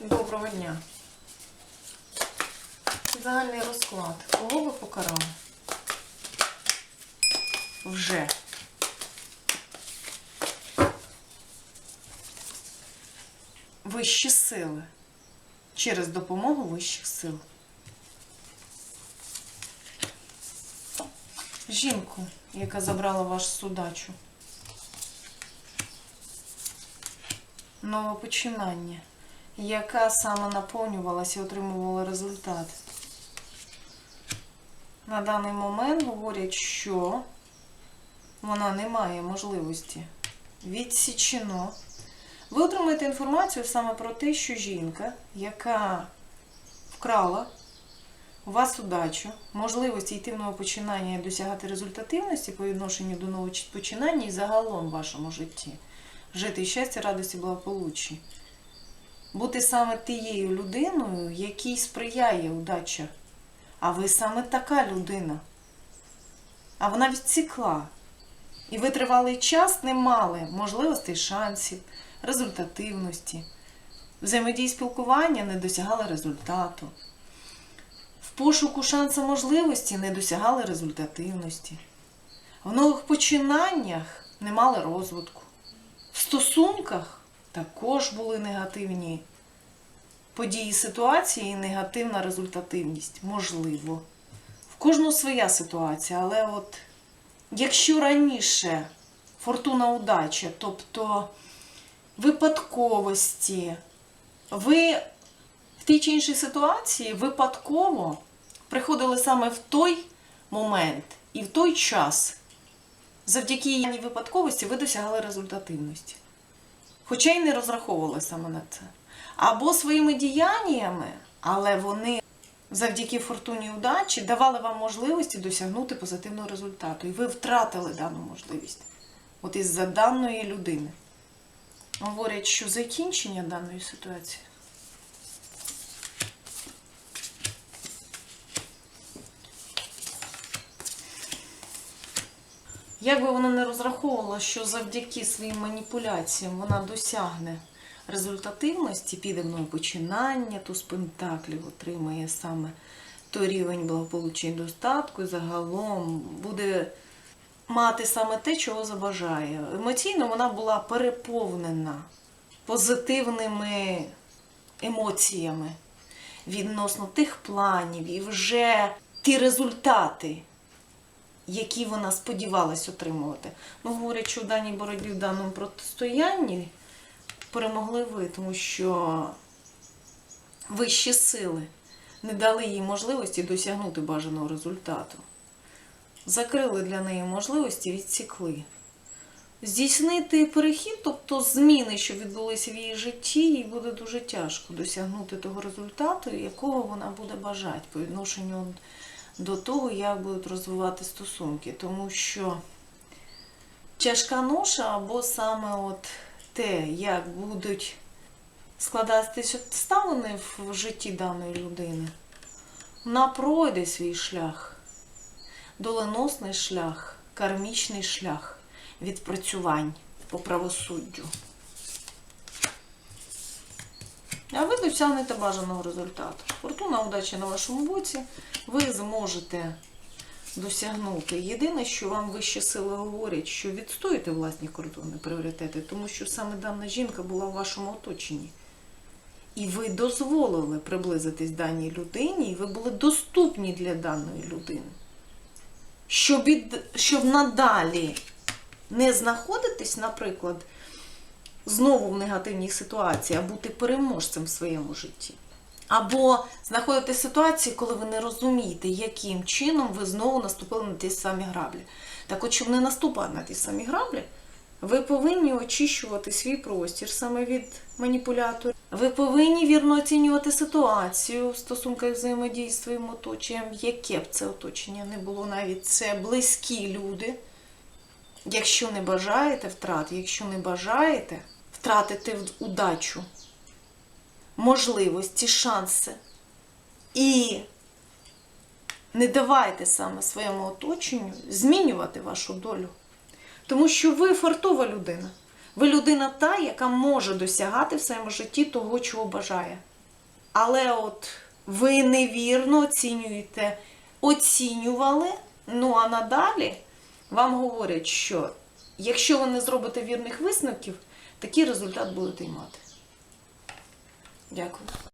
Доброго дня. Загальний розклад. Кого ви покарали? Вже. Вищі сили. Через допомогу вищих сил. Жінку, яка забрала вашу судачу. Нове починання яка саме наповнювалася і отримувала результат. На даний момент говорять, що вона не має можливості. Відсічено. Ви отримаєте інформацію саме про те, що жінка, яка вкрала у вас удачу, можливості йти в нове починання і досягати результативності по відношенню до нового починання і загалом в вашому житті. Жити щастя, радості, благополуччя бути саме тією людиною, якій сприяє удача. А ви саме така людина. А вона відсікла. І ви тривалий час не мали можливостей, шансів, результативності. Взаємодії спілкування не досягали результату. В пошуку шансу можливості не досягали результативності. В нових починаннях не мали розвитку. В стосунках також були негативні події ситуації і негативна результативність. Можливо. В кожного своя ситуація, але от якщо раніше фортуна удача, тобто випадковості, ви в тій чи іншій ситуації випадково приходили саме в той момент і в той час, завдяки її випадковості ви досягали результативності хоча й не розраховували саме на це. Або своїми діяннями, але вони завдяки фортуні удачі давали вам можливості досягнути позитивного результату. І ви втратили дану можливість. От із-за даної людини. Говорять, що закінчення даної ситуації. Як би вона не розраховувала, що завдяки своїм маніпуляціям вона досягне результативності, піде в починання, туз пентаклів отримає саме той рівень благополуччя і достатку, і загалом буде мати саме те, чого забажає. Емоційно вона була переповнена позитивними емоціями відносно тих планів і вже ті результати які вона сподівалась отримувати. Ну, говорять, що в даній боротьбі, в даному протистоянні перемогли ви, тому що вищі сили не дали їй можливості досягнути бажаного результату. Закрили для неї можливості, відсікли. Здійснити перехід, тобто зміни, що відбулися в її житті, їй буде дуже тяжко досягнути того результату, якого вона буде бажати по відношенню до того, як будуть розвивати стосунки. Тому що тяжка ноша або саме от те, як будуть складатися обставини в житті даної людини, вона пройде свій шлях, доленосний шлях, кармічний шлях відпрацювань по правосуддю. А ви досягнете бажаного результату. Фортуна удачі на вашому боці, ви зможете досягнути. Єдине, що вам вищі сили говорять, що відстоїте власні кордони, пріоритети, тому що саме дана жінка була в вашому оточенні. І ви дозволили приблизитись даній людині, і ви були доступні для даної людини. Щоб, від, щоб надалі не знаходитись, наприклад, знову в негативній ситуації, а бути переможцем в своєму житті. Або знаходитесь в ситуації, коли ви не розумієте, яким чином ви знову наступили на ті самі граблі. Так от, щоб не наступати на ті самі граблі, ви повинні очищувати свій простір саме від маніпуляторів. Ви повинні вірно оцінювати ситуацію в стосунках взаємодії з своїм оточенням, яке б це оточення не було, навіть це близькі люди. Якщо не бажаєте втрати, якщо не бажаєте втратити удачу, можливості, шанси. І не давайте саме своєму оточенню змінювати вашу долю. Тому що ви фартова людина. Ви людина та, яка може досягати в своєму житті того, чого бажає. Але от ви невірно оцінюєте, оцінювали, ну а надалі вам говорять, що якщо ви не зробите вірних висновків, такий результат будете й мати. Дякую.